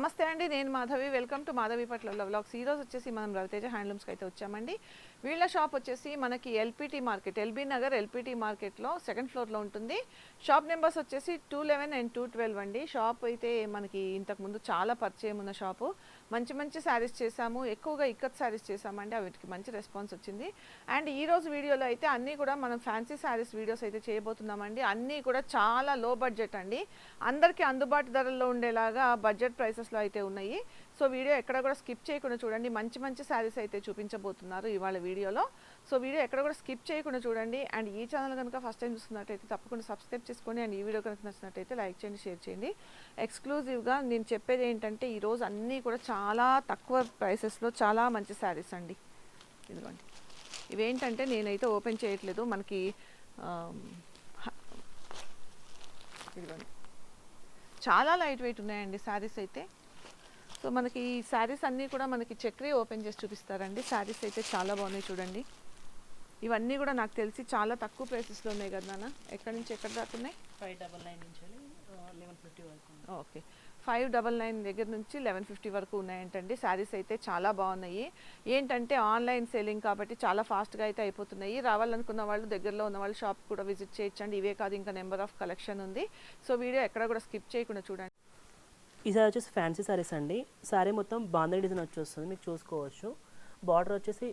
నమస్తే అండి నేను మాధవి. వెల్కమ్ టు మాధవి పట్ల వ్లాగ్స్ ఈ రోజు వచ్చేసి మనం రవితేజ హ్యాండ్లూమ్స్కి అయితే వచ్చామండి. వీళ్ళ షాప్ వచ్చేసి మనకి LPT market LB Nagar LPT మార్కెట్లో సెకండ్ ఫ్లోర్లో ఉంటుంది. షాప్ నెంబర్స్ వచ్చేసి two eleven and two twelve అండి. షాప్ అయితే మనకి ఇంతకుముందు చాలా పరిచయం ఉన్న షాపు. మంచి మంచి శారీస్ చేశాము ఎక్కువగా ఇక్కత్ శారీస్ చేశామండి వీటికి మంచి రెస్పాన్స్ వచ్చింది. అండ్ ఈరోజు వీడియోలో అయితే అన్నీ కూడా మనం ఫ్యాన్సీ శారీస్ వీడియోస్ అయితే చేయబోతున్నామండి. అన్నీ కూడా చాలా లో బడ్జెట్ అండి. అందరికీ అందుబాటు ధరల్లో ఉండేలాగా బడ్జెట్ ప్రైసెస్లో అయితే ఉన్నాయి. సో వీడియో ఎక్కడ కూడా స్కిప్ చేయకుండా చూడండి. మంచి మంచి శారీస్ అయితే చూపించబోతున్నారు ఇవాళ వీడియోలో. సో వీడియో ఎక్కడ కూడా స్కిప్ చేయకుండా చూడండి. అండ్ ఈ ఛానల్ కనుక ఫస్ట్ టైం చూస్తున్నట్టయితే తప్పకుండా సబ్స్క్రైబ్ చేసుకోండి. అండ్ ఈ వీడియో కనుక నచ్చినట్టయితే లైక్ చేయండి షేర్ చేయండి. ఎక్స్క్లూజివ్గా నేను చెప్పేది ఏంటంటే ఈరోజు అన్నీ కూడా చాలా తక్కువ ప్రైసెస్లో చాలా మంచి శారీస్ అండి. ఇదిగోండి. ఇవేంటంటే నేనైతే ఓపెన్ చేయట్లేదు. మనకి ఇదిగోండి. చాలా లైట్ వెయిట్ ఉన్నాయండి శారీస్ అయితే. సో మనకి ఈ శారీస్ అన్నీ కూడా మనకి చక్రీ ఓపెన్ చేసి చూపిస్తారండి. శారీస్ అయితే చాలా బాగున్నాయి చూడండి. ఇవన్నీ కూడా నాకు తెలిసి చాలా తక్కువ ప్రైసెస్లో ఉన్నాయి కదా నాన్న? ఎక్కడి నుంచి ఎక్కడ దాకా ఉన్నాయి? ఫైవ్ డబల్ నైన్ నుంచి లెవెన్ ఫిఫ్టీ వరకు. ఓకే. ఫైవ్ డబల్ నైన్ దగ్గర నుంచి లెవెన్ ఫిఫ్టీ వరకు ఉన్నాయంటండి. శారీస్ అయితే చాలా బాగున్నాయి. ఏంటంటే ఆన్లైన్ సెల్లింగ్ కాబట్టి చాలా ఫాస్ట్గా అయితే అయిపోతున్నాయి. రావాలనుకున్న వాళ్ళు దగ్గరలో ఉన్న వాళ్ళు షాప్ కూడా విజిట్ చేయొచ్చండి. ఇవే కాదు ఇంకా నెంబర్ ఆఫ్ కలెక్షన్ ఉంది. సో వీడియో ఎక్కడ కూడా స్కిప్ చేయకుండా చూడండి. ఈసారి వచ్చేసి ఫ్యాన్సీ సారీస్ అండి. సారీ మొత్తం బాంధీ డిజైన్ వచ్చి వస్తుంది మీకు చూసుకోవచ్చు. బార్డర్ వచ్చేసి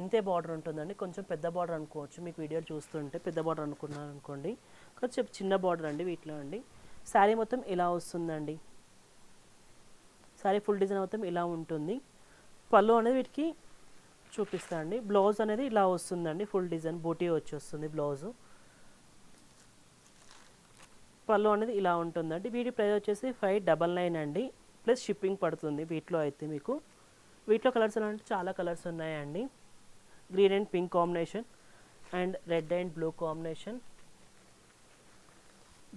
ఇంతే బార్డర్ ఉంటుందండి. కొంచెం పెద్ద బార్డర్ అనుకోవచ్చు. మీకు వీడియో చూస్తుంటే పెద్ద బార్డర్ అనుకున్నాను అనుకోండి కొంచెం చిన్న బార్డర్ అండి వీటిలో అండి. శారీ మొత్తం ఇలా వస్తుందండి. శారీ ఫుల్ డిజైన్ మొత్తం ఇలా ఉంటుంది. పళ్ళు అనేది వీటికి చూపిస్తా అండి. బ్లౌజ్ అనేది ఇలా వస్తుందండి. ఫుల్ డిజైన్ బూటీ వచ్చి వస్తుంది బ్లౌజు పళ్ళు అనేది ఇలా ఉంటుందండి. వీటి ప్రైస్ వచ్చేసి ఫైవ్ డబల్ నైన్ అండి. ప్లస్ షిప్పింగ్ పడుతుంది వీటిలో అయితే మీకు. వీటిలో కలర్స్ అంటే చాలా కలర్స్ ఉన్నాయండి. Green and pink combination and red and blue combination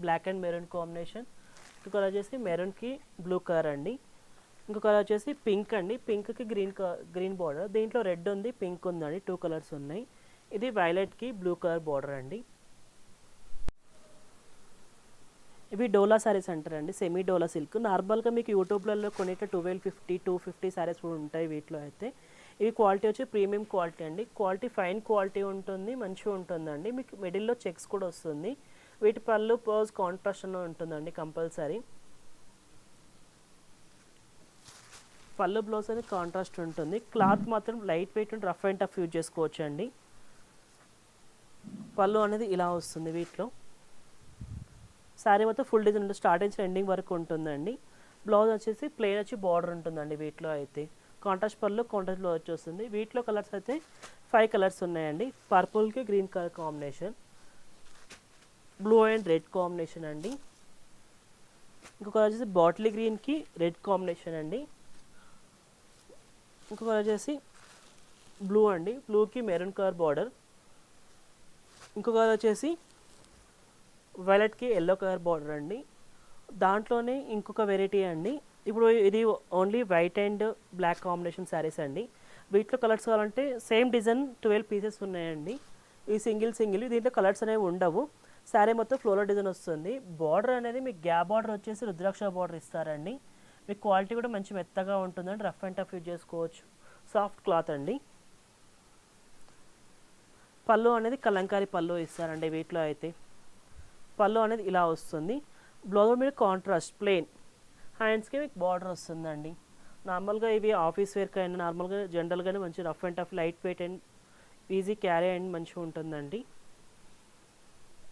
black and maroon combination ఇంకో కలర్ వచ్చేసి మెరూన్కి బ్లూ కలర్ అండి. ఇంకో కలర్ వచ్చేసి పింక్ అండి. పింక్కి గ్రీన్ గ్రీన్ బార్డర్ దీంట్లో రెడ్ ఉంది పింక్ ఉందండి. టూ కలర్స్ ఉన్నాయి. ఇది వైలెట్కి బ్లూ కలర్ బార్డర్ అండి. ఇవి డోలా సారీస్ అంటారండి. సెమీ డోలా సిల్క్ నార్మల్గా మీకు యూట్యూబ్లలో కొనేట twelve fifty two fifty saris కూడా ఉంటాయి వీటిలో అయితే. ఇవి క్వాలిటీ వచ్చి ప్రీమియం క్వాలిటీ అండి. క్వాలిటీ ఫైన్ క్వాలిటీ ఉంటుంది మంచిగా ఉంటుందండి. మీకు మిడిల్లో చెక్స్ కూడా వస్తుంది. వీటి పళ్ళు పర్స్ కాంట్రాస్ట్లో ఉంటుందండి కంపల్సరీ. పళ్ళు బ్లౌజ్ అనేది కాంట్రాస్ట్ ఉంటుంది. క్లాత్ మాత్రం light weight and rough and tough use చేసుకోవచ్చు అండి పళ్ళు అనేది ఇలా వస్తుంది వీటిలో. శారీ మొత్తం ఫుల్ డిజైన్ ఉంటుంది స్టార్టింగ్ నుంచి ఎండింగ్ వరకు ఉంటుందండి. బ్లౌజ్ వచ్చేసి ప్లెయిన్ వచ్చి బార్డర్ ఉంటుందండి వీటిలో అయితే. కాంట్రాస్ట్ పళ్ళు కాంట్రాస్ట్లో వచ్చేస్తుంది. వీటిలో కలర్స్ అయితే ఫైవ్ కలర్స్ ఉన్నాయండి. పర్పుల్కి green colour combination blue and red combination అండి. ఇంకొక కలర్ వచ్చేసి బాటిల్ గ్రీన్కి రెడ్ కాంబినేషన్ అండి. ఇంకొక కలర్ వచ్చేసి బ్లూ అండి. బ్లూకి మెరూన్ కలర్ బార్డర్. ఇంకొక కలర్ వచ్చేసి వైలెట్కి ఎల్లో కలర్ బార్డర్ అండి. దాంట్లోనే ఇంకొక వెరైటీ అండి. ఇప్పుడు ఇది only white and black combination saris అండి. వీటిలో కలర్స్ కావాలంటే సేమ్ డిజైన్ ట్వెల్వ్ పీసెస్ ఉన్నాయండి. ఈ సింగిల్ సింగిల్ దీంట్లో కలర్స్ అనేవి ఉండవు. శారీ మొత్తం ఫ్లోరల్ డిజైన్ వస్తుంది. బార్డర్ అనేది మీకు గ్యాప్ బార్డర్ వచ్చేసి రుద్రాక్ష బార్డర్ ఇస్తారండి. మీకు క్వాలిటీ కూడా మంచి మెత్తగా ఉంటుందండి. రఫ్ అండ్ టఫ్ యూజ్ చేసుకోవచ్చు. సాఫ్ట్ క్లాత్ అండి. పళ్ళు అనేది కలంకారీ పళ్ళు ఇస్తారండి వీటిలో అయితే. పళ్ళు అనేది ఇలా వస్తుంది. బ్లౌజ్ మీద కాంట్రాస్ట్ ప్లెయిన్ హ్యాండ్స్కి మీకు బార్డర్ వస్తుందండి. నార్మల్గా ఇవి ఆఫీస్ వేర్కి అయినా నార్మల్గా జనరల్గానే మంచి rough and tough light weight and easy carry and మంచిగా ఉంటుందండి.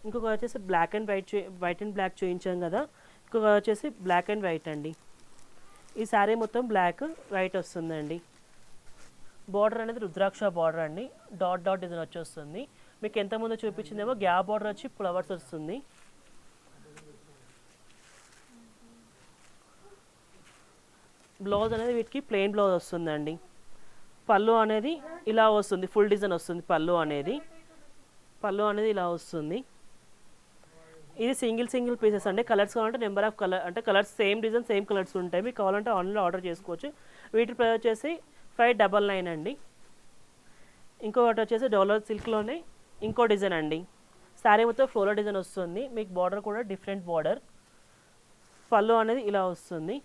ఇంకొక వచ్చేసి black and white white and black చూపించాం కదా. ఇంకొక వచ్చేసి బ్లాక్ అండ్ వైట్ అండి. ఈ శారీ మొత్తం బ్లాక్ వైట్ వస్తుందండి. బార్డర్ అనేది రుద్రాక్ష బార్డర్ అండి. డాట్ డాట్ డిజైన్ వచ్చి వస్తుంది మీకు ఎంత ముందు చూపించిందేమో గ్యాప్ బార్డర్ వచ్చి ఫ్లవర్స్ వస్తుంది. బ్లౌజ్ అనేది వీటికి ప్లెయిన్ బ్లౌజ్ వస్తుందండి. పళ్ళు అనేది ఇలా వస్తుంది ఫుల్ డిజైన్ వస్తుంది పళ్ళు అనేది. పళ్ళు అనేది ఇలా వస్తుంది. ఇది సింగిల్ సింగిల్ పీసెస్ అండి. కలర్స్ కావాలంటే నెంబర్ ఆఫ్ కలర్ అంటే colours same design same colours ఉంటాయి. మీకు కావాలంటే ఆన్లైన్లో ఆర్డర్ చేసుకోవచ్చు. వీటి ప్రైస్ వచ్చేసి ఫైవ్ డబల్ నైన్ అండి. ఇంకొకటి వచ్చేసి డోలర్ సిల్క్లోనే ఇంకో డిజైన్ అండి. శారీ మొత్తం ఫ్లోరల్ డిజైన్ వస్తుంది. మీకు బార్డర్ కూడా డిఫరెంట్ బార్డర్. పళ్ళు అనేది ఇలా వస్తుంది.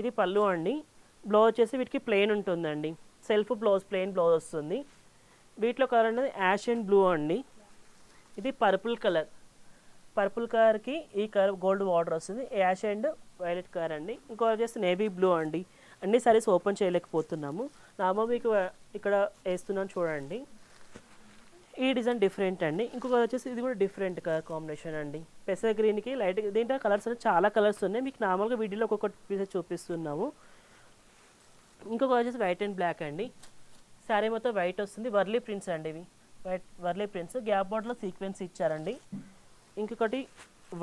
ఇది పళ్ళు అండి. బ్లౌజ్ వచ్చేసి వీటికి ప్లెయిన్ ఉంటుందండి. సెల్ఫ్ బ్లౌజ్ ప్లెయిన్ బ్లౌజ్ వస్తుంది. వీటిలో కలర్ అనేది యాష్ అండ్ బ్లూ అండి. ఇది పర్పుల్ కలర్ పర్పుల్ కలర్కి ఈ కలర్ గోల్డ్ వాటర్ వస్తుంది. యాష్ అండ్ వైలెట్ కలర్ అండి. ఇంకో వచ్చేసి నేవీ బ్లూ అండి. అన్ని సారీస్ ఓపెన్ చేయలేకపోతున్నాము. నామో మీకు ఇక్కడ వేస్తున్నాను చూడండి. ఈ డిజైన్ డిఫరెంట్ అండి. ఇంకొక వచ్చేసి ఇది కూడా డిఫరెంట్ కలర్ కాంబినేషన్ అండి. పెసర గ్రీన్కి లైట్ దీంట్లో కలర్స్ అంటే చాలా కలర్స్ ఉన్నాయి. మీకు నార్మల్గా వీడియోలో ఒక్కొక్కటి పీసెస్ చూపిస్తున్నాము. ఇంకొక వచ్చేసి వైట్ అండ్ బ్లాక్ అండి. శారీ మొత్తం వైట్ వస్తుంది. వర్లీ ప్రింట్స్ అండి ఇవి. White Warli prints. గ్యాప్ బార్డర్లో సీక్వెన్స్ ఇచ్చారండి. ఇంకొకటి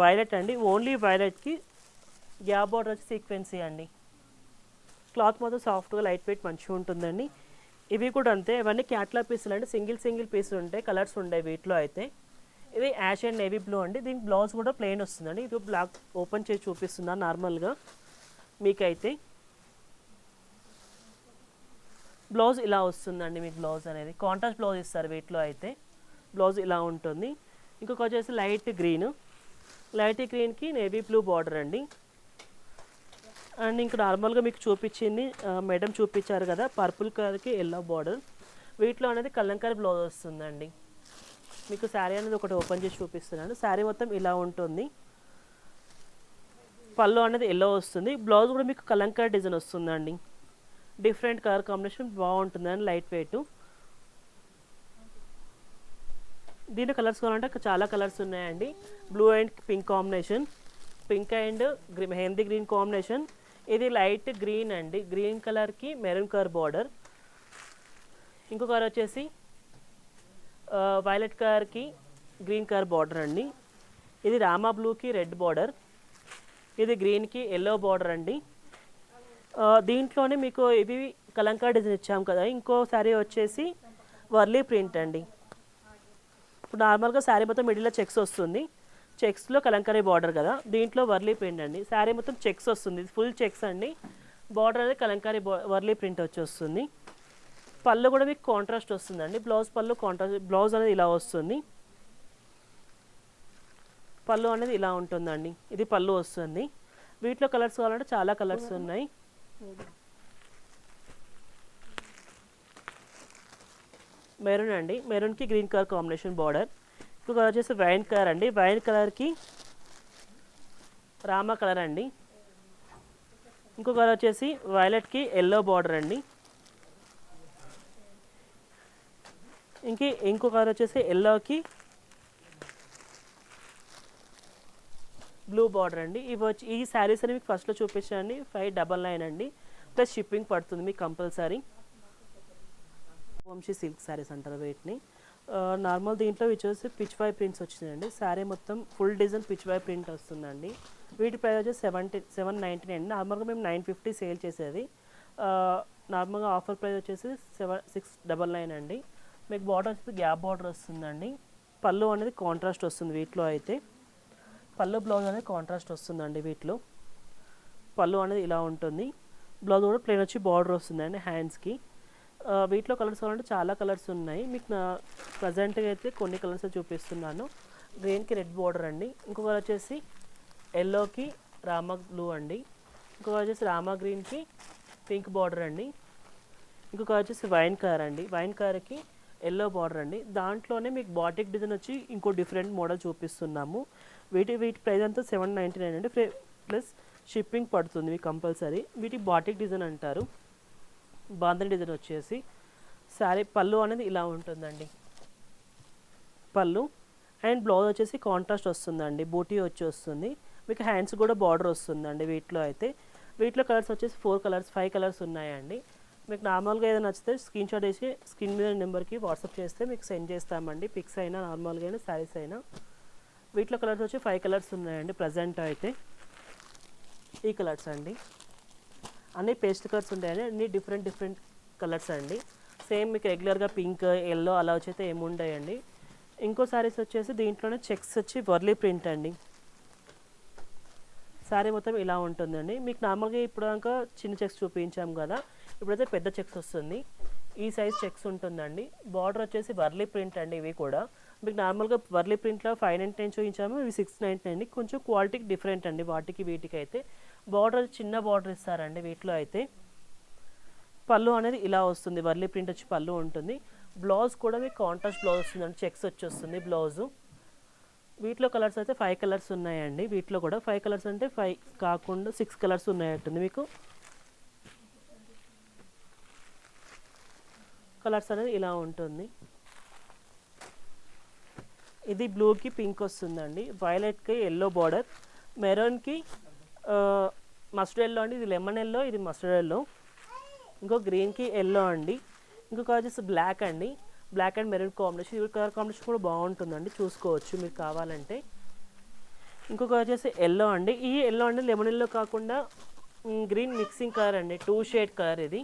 వైలెట్ అండి. ఓన్లీ వైలెట్కి గ్యాప్ బార్డర్ వచ్చి సీక్వెన్సీ అండి. క్లాత్ మొత్తం సాఫ్ట్గా లైట్ వెయిట్ మంచిగా ఉంటుందండి. ఇవి కూడా అంతే. ఇవన్నీ క్యాట్లాగ్ పీసులు అంటే సింగిల్ సింగిల్ పీసులు ఉంటాయి. కలర్స్ ఉంటాయి వీటిలో అయితే. ఇది యాష్ అండ్ నేవీ బ్లూ అండి. దీనికి బ్లౌజ్ కూడా ప్లెయిన్ వస్తుందండి. ఇది బ్లాక్ ఓపెన్ చేసి చూపిస్తున్నాను నార్మల్గా మీకైతే. బ్లౌజ్ ఇలా వస్తుందండి మీకు బ్లౌజ్ అనేది. కాంట్రాస్ట్ బ్లౌజ్ ఇస్తారు వీటిలో అయితే. బ్లౌజ్ ఇలా ఉంటుంది. ఇంకొక వచ్చేసి లైట్ గ్రీన్. లైట్ గ్రీన్కి నేవీ బ్లూ బార్డర్ అండి. అండ్ ఇంకా నార్మల్గా మీకు చూపించింది మేడం చూపించారు కదా పర్పుల్ కలర్కి ఎల్లో బార్డర్ వీటిలో అనేది కలంకారీ బ్లౌజ్ వస్తుందండి. మీకు శారీ అనేది ఒకటి ఓపెన్ చేసి చూపిస్తున్నాను. శారీ మొత్తం ఇలా ఉంటుంది. పళ్ళు అనేది ఎల్లో వస్తుంది. బ్లౌజ్ కూడా మీకు కలంకారీ డిజైన్ వస్తుందండి. డిఫరెంట్ కలర్ కాంబినేషన్ బాగుంటుందండి లైట్ వెయిట్ దీని కలర్స్ కావాలంటే చాలా కలర్స్ ఉన్నాయండి. Blue and pink combination pink and గ్రీ mehndi green combination ఇది లైట్ గ్రీన్ అండి. గ్రీన్ కలర్కి మెరూన్ కలర్ బార్డర్. ఇంకో కలర్ వచ్చేసి వైలెట్ కలర్కి గ్రీన్ కలర్ బార్డర్ అండి. ఇది రామా బ్లూకి రెడ్ బార్డర్. ఇది గ్రీన్కి ఎల్లో బార్డర్ అండి. దీంట్లోనే మీకు ఇవి కలంకా డిజైన్ ఇచ్చాము కదా. ఇంకో శారీ వచ్చేసి వర్లీ ప్రింట్ అండి. ఇప్పుడు నార్మల్గా శారీ మొత్తం మిడిల్లో చెక్స్ వస్తుంది. చెక్స్లో కలంకారీ బార్డర్ కదా దీంట్లో వర్లీ ప్రింట్ అండి. శారీ మొత్తం చెక్స్ వస్తుంది. ఫుల్ చెక్స్ అండి. బార్డర్ అనేది కలంకారీ వర్లీ ప్రింట్ వచ్చి వస్తుంది పళ్ళు కూడా మీకు కాంట్రాస్ట్ వస్తుందండి. బ్లౌజ్ పళ్ళు కాంట్రాస్ట్ బ్లౌజ్ అనేది ఇలా వస్తుంది. పళ్ళు అనేది ఇలా ఉంటుందండి. ఇది పళ్ళు వస్తుంది. వీటిలో కలర్స్ కావాలంటే చాలా కలర్స్ ఉన్నాయి. మెరూన్ అండి. మెరూన్కి గ్రీన్ కలర్ కాంబినేషన్ బార్డర్. ఇంకొక కలర్ వచ్చేసి వైన్ కలర్ అండి. వైన్ కలర్కి రామా కలర్ అండి. ఇంకొక కలర్ వచ్చేసి వైలెట్కి ఎల్లో బార్డర్ అండి. ఇంక ఇంకో కలర్ వచ్చేసి ఎల్లోకి బ్లూ బార్డర్ అండి. ఇవి వచ్చి ఈ శారీస్ అని మీకు ఫస్ట్లో చూపించండి ఫైవ్ డబల్ నైన్ అండి. ప్లస్ షిప్పింగ్ పడుతుంది మీకు కంపల్సరీ. వంశీ సిల్క్ శారీస్ అంటారు వీటిని. నార్మల్ దీంట్లో వచ్చేసి పిచ్ వై ప్రింట్స్ వచ్చినాయండి. శారీ మొత్తం full design Pichwai print వస్తుందండి. వీటి ప్రైస్ వచ్చి సెవెంటీ సెవెన్ నైంటీ నైన్ నార్మల్గా మేము నైన్ ఫిఫ్టీ సేల్ చేసేది. నార్మల్గా ఆఫర్ ప్రైస్ వచ్చేసి సెవెన్ సిక్స్ డబల్ నైన్ అండి. మీకు బార్డర్ వచ్చేసి గ్యాప్ బార్డర్ వస్తుందండి. పళ్ళు అనేది కాంట్రాస్ట్ వస్తుంది వీటిలో అయితే. పళ్ళు బ్లౌజ్ అనేది కాంట్రాస్ట్ వస్తుందండి వీటిలో. పళ్ళు అనేది ఇలా ఉంటుంది. బ్లౌజ్ కూడా ప్లెయిన్ వచ్చి బార్డర్ వస్తుందండి హ్యాండ్స్కి వీటిలో కలర్స్ కావాలంటే చాలా కలర్స్ ఉన్నాయి. మీకు నా ప్రజెంట్గా అయితే కొన్ని కలర్స్ చూపిస్తున్నాను. గ్రీన్కి రెడ్ బార్డర్ అండి. ఇంకొక వచ్చేసి ఎల్లోకి రామ బ్లూ అండి. ఇంకొక వచ్చేసి రామా గ్రీన్కి పింక్ బార్డర్ అండి. ఇంకొక వచ్చేసి వైన్ కార్ అండి. వైన్ కార్కి ఎల్లో బార్డర్ అండి. దాంట్లోనే మీకు బాటిక్ డిజైన్ వచ్చి ఇంకో డిఫరెంట్ మోడల్ చూపిస్తున్నాము. వీటి వీటి ప్రైస్ అంతా సెవెన్ నైంటీ నైన్ అండి. ప్లస్ షిప్పింగ్ పడుతుంది మీకు కంపల్సరీ. వీటి బాటిక్ డిజైన్ అంటారు. బాంధని డిజైన్ వచ్చేసి శారీ పళ్ళు అనేది ఇలా ఉంటుందండి. పళ్ళు. అండ్ బ్లౌజ్ వచ్చేసి కాంట్రాస్ట్ వస్తుందండి. బూటీ వచ్చి వస్తుంది మీకు హ్యాండ్స్ కూడా బార్డర్ వస్తుందండి వీటిలో అయితే. వీటిలో కలర్స్ వచ్చేసి ఫోర్ కలర్స్ ఫైవ్ కలర్స్ ఉన్నాయండి. మీకు నార్మల్గా ఏదైనా నచ్చితే స్క్రీన్ షాట్ వేసి స్క్రీన్ మీద నెంబర్కి వాట్సాప్ చేస్తే మీకు సెండ్ చేస్తామండి. పిక్స్ అయినా నార్మల్గా అయినా శారీస్ అయినా. వీటిలో కలర్స్ వచ్చి ఫైవ్ కలర్స్ ఉన్నాయండి. ప్రజెంట్ అయితే ఈ కలర్స్ అండి. అన్ని పేస్ట్ కలర్స్ ఉంటాయండి అన్ని డిఫరెంట్ డిఫరెంట్ కలర్స్ అండి. సేమ్ మీకు రెగ్యులర్గా పింక్ ఎల్లో అలా వచ్చైతే అయితే ఇంకో సారీస్ వచ్చేసి దీంట్లోనే చెక్స్ వచ్చి వర్లీ ప్రింట్ అండి. శారీ మొత్తం ఇలా ఉంటుందండి. మీకు నార్మల్గా ఇప్పుడు దాకా చిన్న చెక్స్ చూపించాం కదా. ఇప్పుడైతే పెద్ద చెక్స్ వస్తుంది. ఈ సైజ్ చెక్స్ ఉంటుందండి. బార్డర్ వచ్చేసి వర్లీ ప్రింట్ అండి ఇవి కూడా. మీకు నార్మల్గా వర్లీ ప్రింట్లో ఫైవ్ నైంటీ నైన్ చూపించాము. ఇవి సిక్స్ నైంటీ నైన్ కొంచెం క్వాలిటీకి డిఫరెంట్ అండి వాటికి వీటికి అయితే బార్డర్ చిన్న బార్డర్ ఇస్తారండి వీటిలో అయితే. పళ్ళు అనేది ఇలా వస్తుంది. వర్లీ ప్రింట్ వచ్చి పళ్ళు ఉంటుంది. బ్లౌజ్ కూడా మీకు కాంట్రాస్ట్ బ్లౌజ్ వస్తుందండి. చెక్స్ వచ్చి వస్తుంది బ్లౌజు. వీటిలో కలర్స్ అయితే ఫైవ్ కలర్స్ ఉన్నాయండి. వీటిలో కూడా ఫైవ్ కలర్స్ అంటే ఫైవ్ కాకుండా సిక్స్ కలర్స్ ఉన్నాయంటుంది మీకు. కలర్స్ అనేది ఇలా ఉంటుంది. ఇది బ్లూకి పింక్ వస్తుందండి. వైలెట్కి ఎల్లో బార్డర్. మెరూన్కి మస్టర్డ్ ఎల్లో అండి ఇది లెమన్ ఎల్లో ఇది మస్టర్డ్ ఎల్లో. ఇంకో గ్రీన్కి ఎల్లో అండి. ఇంకొక వచ్చేసి బ్లాక్ అండి. Black and maroon combination. ఇది కలర్ కాంబినేషన్ కూడా బాగుంటుందండి. చూసుకోవచ్చు మీరు కావాలంటే. ఇంకొక వచ్చేసి ఎల్లో అండి. ఈ ఎల్లో అండి లెమన్ ఎల్లో కాకుండా గ్రీన్ మిక్సింగ్ కలర్ అండి. టూ షేడ్ కలర్ ఇది.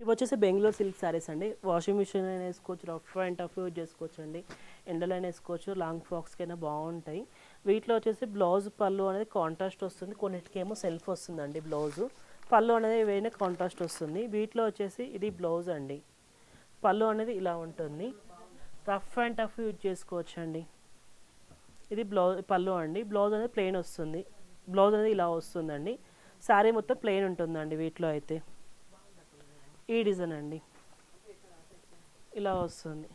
ఇవి వచ్చేసి బెంగళూరు సిల్క్ శారీస్ అండి. వాషింగ్ మిషన్ అయినా వేసుకోవచ్చు రఫ్ అండ్ టఫ్ యూజ్ చేసుకోవచ్చు అండి ఎండలైనా వేసుకోవచ్చు లాంగ్ ఫ్రాక్స్కి అయినా బాగుంటాయి. వీటిలో వచ్చేసి బ్లౌజ్ పళ్ళు అనేది కాంట్రాస్ట్ వస్తుంది. కొన్నిటికేమో సెల్ఫ్ వస్తుందండి బ్లౌజు. పళ్ళు అనేది ఏవైనా కాంట్రాస్ట్ వస్తుంది. వీటిలో వచ్చేసి ఇది బ్లౌజ్ అండి. పళ్ళు అనేది ఇలా ఉంటుంది. రఫ్ అండ్ టఫ్ యూజ్ చేసుకోవచ్చు అండి ఇది బ్లౌజ్ పళ్ళు అండి. బ్లౌజ్ అనేది ప్లెయిన్ వస్తుంది. బ్లౌజ్ అనేది ఇలా వస్తుందండి. శారీ మొత్తం ప్లెయిన్ ఉంటుందండి వీటిలో అయితే. ఈ డిజైన్ అండి. ఇలా వస్తుంది.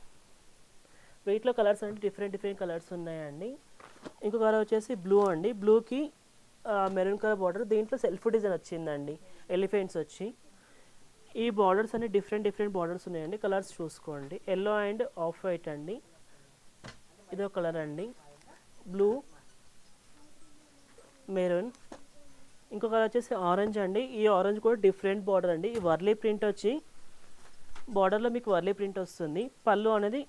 వీటిలో కలర్స్ అంటే డిఫరెంట్ డిఫరెంట్ కలర్స్ ఉన్నాయండి. ఇంకో కలర్ వచ్చేసి బ్లూ అండి. బ్లూకి మెరూన్ కలర్ బార్డర్. దీంట్లో సెల్ఫ్ డిజైన్ వచ్చిందండి. ఎలిఫెంట్స్ వచ్చి. ఈ బార్డర్స్ అన్ని డిఫరెంట్ డిఫరెంట్ బార్డర్స్ ఉన్నాయండి. కలర్స్ చూసుకోండి. ఎల్లో అండ్ ఆఫ్ వైట్ అండి. ఇదో కలర్ అండి. బ్లూ మెరూన్ ఇంకొక వచ్చేసి ఆరెంజ్ అండి. ఈ ఆరెంజ్ కూడా డిఫరెంట్ బార్డర్ అండి. ఈ వర్లీ ప్రింట్ వచ్చి బార్డర్లో మీకు వర్లీ ప్రింట్ వస్తుంది. పళ్ళు అనేది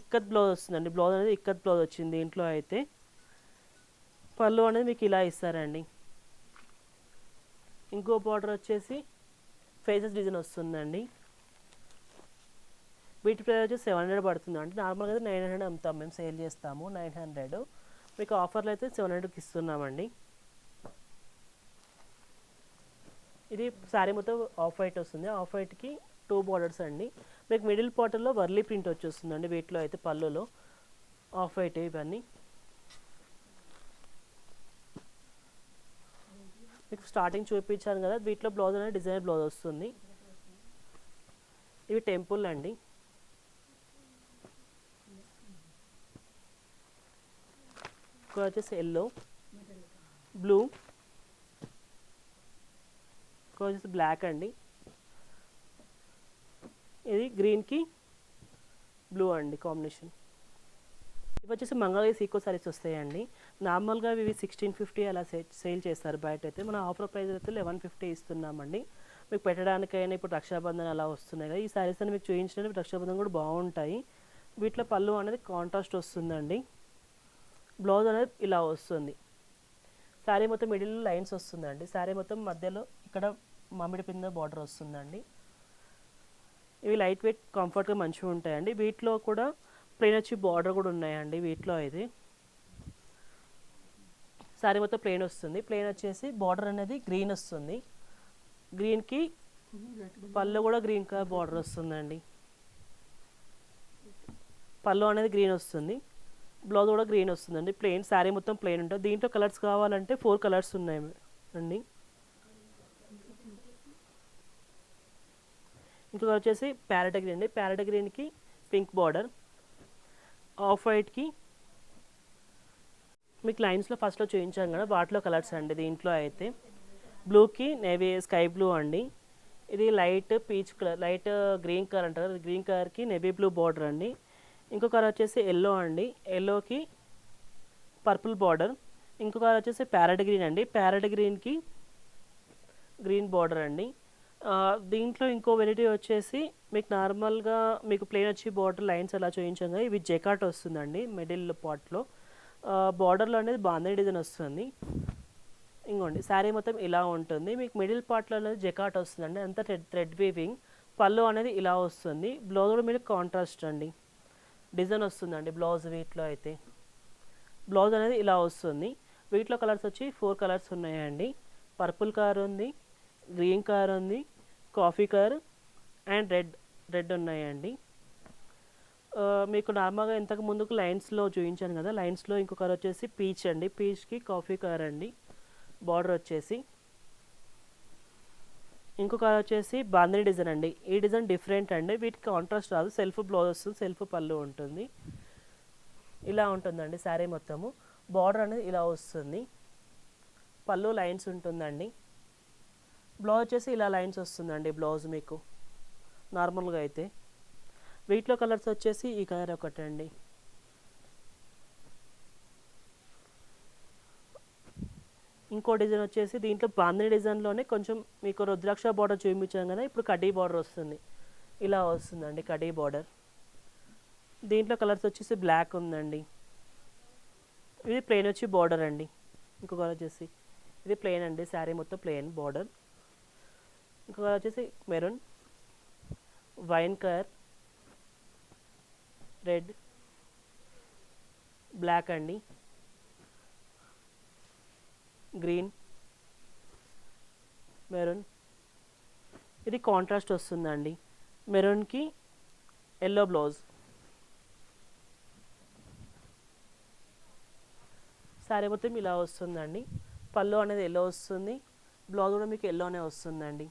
ఇక్కత్ బ్లౌజ్ వస్తుందండి. బ్లౌజ్ అనేది ఇక్కత్ బ్లౌజ్ వచ్చింది ఇంట్లో అయితే. పళ్ళు అనేది మీకు ఇలా ఇస్తారండి. ఇంకో బార్డర్ వచ్చేసి ఫేసెస్ డిజైన్ వస్తుందండి. వీటి ప్రైస్ వచ్చి సెవెన్ హండ్రెడ్ పడుతుంది. అంటే నార్మల్గా అయితే నైన్ హండ్రెడ్ అమ్ముతాం. మేము సేల్ చేస్తాము. నైన్ హండ్రెడ్ మీకు ఆఫర్లో అయితే సెవెన్ హండ్రెడ్కి ఇస్తున్నామండి. ఇది శారీ మొత్తం ఆఫ్ వైట్ వస్తుంది. ఆఫ్ వైట్కి టూ బార్డర్స్ అండి. మీకు మిడిల్ పార్టర్లో వర్లీ ప్రింట్ వచ్చేస్తుందండి వీటిలో అయితే పళ్ళులో. ఆఫ్ వైట్ ఇవన్నీ. మీకు స్టార్టింగ్ చూపించాను కదా వీటిలో బ్లౌజ్ అనేది డిజైనర్ బ్లౌజ్ వస్తుంది. ఇవి టెంపుల్ అండి. ఇక్కడ వచ్చేసి ఎల్లో బ్లూ ఇక్కడ వచ్చేసి బ్లాక్ అండి. ఇది గ్రీన్కి బ్లూ అండి కాంబినేషన్. ఇవి వచ్చేసి మంగళగిరి సీకో సారీస్ వస్తాయండి. నార్మల్గా ఇవి సిక్స్టీన్ ఫిఫ్టీ అలా సే సేల్ చేస్తారు బయట అయితే. మన ఆఫర్ ప్రైస్ అయితే లెవెన్ ఫిఫ్టీ ఇస్తున్నామండి. మీకు పెట్టడానికైనా ఇప్పుడు రక్షాబంధన్ అలా వస్తున్నాయి కదా ఈ సారీస్ అని మీకు చూపించడానికి రక్షాబంధన్ కూడా బాగుంటాయి. వీటిలో పళ్ళు అనేది కాంట్రాస్ట్ వస్తుందండి. బ్లౌజ్ అనేది ఇలా వస్తుంది. శారీ మొత్తం మిడిల్లో లైన్స్ వస్తుందండి. శారీ మొత్తం మధ్యలో ఇక్కడ మామిడి పింద బార్డర్ వస్తుందండి. ఇవి లైట్ వెయిట్ కంఫర్ట్గా మంచిగా ఉంటాయండి. వీటిలో కూడా ప్లెయిన్ వచ్చి బార్డర్ కూడా ఉన్నాయండి వీటిలో ఇది. శారీ మొత్తం ప్లెయిన్ వస్తుంది. ప్లెయిన్ వచ్చేసి బార్డర్ అనేది గ్రీన్ వస్తుంది. గ్రీన్కి పళ్ళు కూడా గ్రీన్ కలర్ బార్డర్ వస్తుందండి. పళ్ళు అనేది గ్రీన్ వస్తుంది. బ్లౌజ్ కూడా గ్రీన్ వస్తుందండి. ప్లెయిన్ శారీ మొత్తం ప్లెయిన్ ఉంటుంది. దీంట్లో కలర్స్ కావాలంటే ఫోర్ కలర్స్ ఉన్నాయి అండి ఇంకొక వచ్చేసి ప్యారెట్ గ్రీన్ అండి. ప్యారెట్ గ్రీన్కి పింక్ బార్డర్. ఆఫ్ వైట్కి మీకు లైన్స్లో ఫస్ట్లో చూపించాం కదా వాటిలో కలర్స్ అండి దీంట్లో అయితే. బ్లూకి నేవీ స్కై బ్లూ అండి. ఇది light peach colour light green colour అంటారు. గ్రీన్ కలర్కి నేవీ బ్లూ బార్డర్ అండి. ఇంకో కలర్ వచ్చేసి ఎల్లో అండి. ఎల్లోకి పర్పుల్ బార్డర్. ఇంకో కలర్ వచ్చేసి ప్యారెట్ గ్రీన్ అండి. ప్యారెట్ గ్రీన్కి గ్రీన్ బార్డర్ అండి. దీంట్లో ఇంకో వెరైటీ వచ్చేసి మీకు నార్మల్గా మీకు ప్లేన్ వచ్చి బార్డర్ లైన్స్ అలా చూపించగా ఇవి జెకాట్ వస్తుందండి మిడిల్ పార్ట్లో. బార్డర్లో అనేది బాంధీ డిజైన్ వస్తుంది. ఇంకోండి శారీ మొత్తం ఇలా ఉంటుంది. మీకు మిడిల్ పార్ట్లో అనేది జెకాట్ వస్తుందండి అంతా థ్రెడ్ థ్రెడ్ వీవింగ్. పళ్ళు అనేది ఇలా వస్తుంది. బ్లౌజ్ కూడా మీరు కాంట్రాస్ట్ అండి. డిజైన్ వస్తుందండి బ్లౌజ్ వీటిలో అయితే. బ్లౌజ్ అనేది ఇలా వస్తుంది. వీటిలో కలర్స్ వచ్చి ఫోర్ కలర్స్ ఉన్నాయండి. పర్పుల్ కలర్ ఉంది గ్రీన్ కార్ ఉంది coffee car and red red ఉన్నాయండి. మీకు నార్మల్గా ఇంతకు ముందుకు లైన్స్లో చూపించాను కదా లైన్స్లో ఇంకో వచ్చేసి పీచ్ అండి. పీచ్కి కాఫీ కార్ అండి. బార్డర్ వచ్చేసి. ఇంకో వచ్చేసి బాందిని డిజైన్ అండి. ఈ డిజైన్ డిఫరెంట్ అండి. వీటికి కాంట్రాస్ట్ రాదు. సెల్ఫ్ బ్లౌజ్ వస్తుంది సెల్ఫ్ పళ్ళు ఉంటుంది. ఇలా ఉంటుందండి శారీ మొత్తము. బార్డర్ అనేది ఇలా వస్తుంది. పళ్ళు లైన్స్ ఉంటుందండి. బ్లౌజ్ వచ్చేసి ఇలా లైన్స్ వస్తుందండి బ్లౌజ్ మీకు. నార్మల్గా అయితే. వీటిలో కలర్స్ వచ్చేసి ఈ కలర్ ఒకటి అండి ఇంకో డిజైన్ వచ్చేసి దీంట్లో బాందిని డిజైన్లోనే కొంచెం మీకు రుద్రాక్ష బార్డర్ చూపించాం కదా ఇప్పుడు కడ్డీ బార్డర్ వస్తుంది. ఇలా వస్తుందండి కడ్డీ బార్డర్. దీంట్లో కలర్స్ వచ్చేసి బ్లాక్ ఉందండి. ఇది ప్లెయిన్ వచ్చి బార్డర్ అండి. ఇంకో కలర్ వచ్చేసి ఇది ప్లెయిన్ అండి శారీ మొత్తం ప్లెయిన్ బార్డర్. ఇంకొక వచ్చేసి maroon wine colour red black అండి గ్రీన్ మెరూన్ ఇది కాంట్రాస్ట్ వస్తుందండి మెరూన్కి ఎల్లో బ్లౌజ్ సారీ మొత్తం ఇలా వస్తుందండి పళ్ళు అనేది ఎల్లో వస్తుంది. బ్లౌజ్ కూడా మీకు ఎల్లోనే వస్తుందండి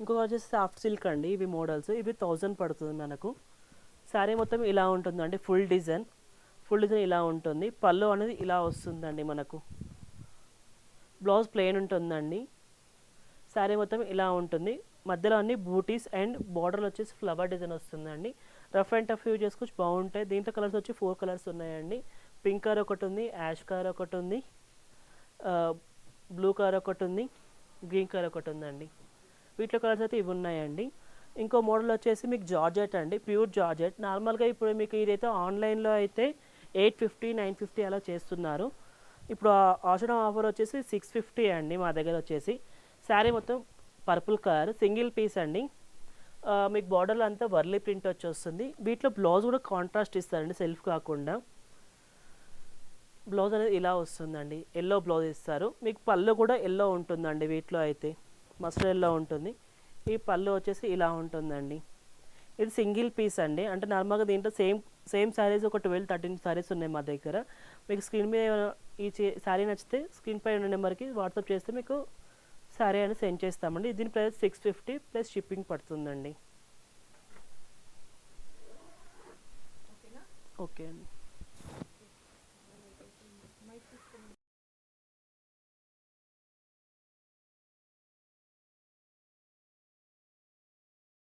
ఇంకొక వచ్చేసి సాఫ్ట్ సిల్క్ అండి. ఇవి మోడల్స్ ఇవి థౌజండ్ పడుతుంది మనకు. శారీ మొత్తం ఇలా ఉంటుందండి. ఫుల్ డిజైన్ ఫుల్ డిజైన్ ఇలా ఉంటుంది. పళ్ళు అనేది ఇలా వస్తుందండి మనకు. బ్లౌజ్ ప్లెయిన్ ఉంటుందండి. శారీ మొత్తం ఇలా ఉంటుంది. మధ్యలో అన్ని బూటీస్ అండ్ బార్డర్లు వచ్చేసి ఫ్లవర్ డిజైన్ వస్తుందండి. రఫ్ అండ్ టఫ్ యూజ్ చేసుకోవచ్చు. బాగుంటాయి. దీంట్లో కలర్స్ వచ్చి ఫోర్ కలర్స్ ఉన్నాయండి. పింక్ కలర్ ఒకటి ఉంది. యాష్ కలర్ ఒకటి ఉంది. Uh, బ్లూ కలర్ ఒకటి ఉంది. గ్రీన్ కలర్ ఒకటి ఉందండి. వీటిలో కలర్స్ అయితే ఇవి ఉన్నాయండి. ఇంకో మోడల్ వచ్చేసి మీకు జార్జెట్ అండి. Pure georgette. నార్మల్గా ఇప్పుడు మీకు ఇదైతే ఆన్లైన్లో అయితే ఎయిట్ ఫిఫ్టీ నైన్ ఫిఫ్టీ అలా చేస్తున్నారు. ఇప్పుడు ఆ ఆఫర్ వచ్చేసి సిక్స్ ఫిఫ్టీ అండి మా దగ్గర వచ్చేసి. శారీ మొత్తం పర్పుల్ కలర్ సింగిల్ పీస్ అండి. మీకు బార్డర్లో అంతా వర్లీ ప్రింట్ వచ్చి వస్తుంది వీటిలో బ్లౌజ్ కూడా కాంట్రాస్ట్ ఇస్తారండి సెల్ఫ్ కాకుండా. బ్లౌజ్ అనేది ఇలా వస్తుందండి. ఎల్లో బ్లౌజ్ ఇస్తారు. మీకు పళ్ళు కూడా ఎల్లో ఉంటుందండి వీటిలో అయితే. మస్టర్డ్ ఉంటుంది. ఈ పళ్ళు వచ్చేసి ఇలా ఉంటుందండి. ఇది సింగిల్ పీస్ అండి. అంటే నార్మల్గా దీంట్లో సేమ్ సేమ్ శారీస్ ఒక ట్వెల్వ్ థర్టీన్ శారీస్ ఉన్నాయి మా దగ్గర. మీకు స్క్రీన్ మీద ఈ శారీ నచ్చితే స్క్రీన్ పై ఉన్న నెంబర్కి వాట్సాప్ చేస్తే మీకు శారీ అని సెండ్ చేస్తామండి. దీని price six fifty plus shipping పడుతుందండి. ఓకే అండి.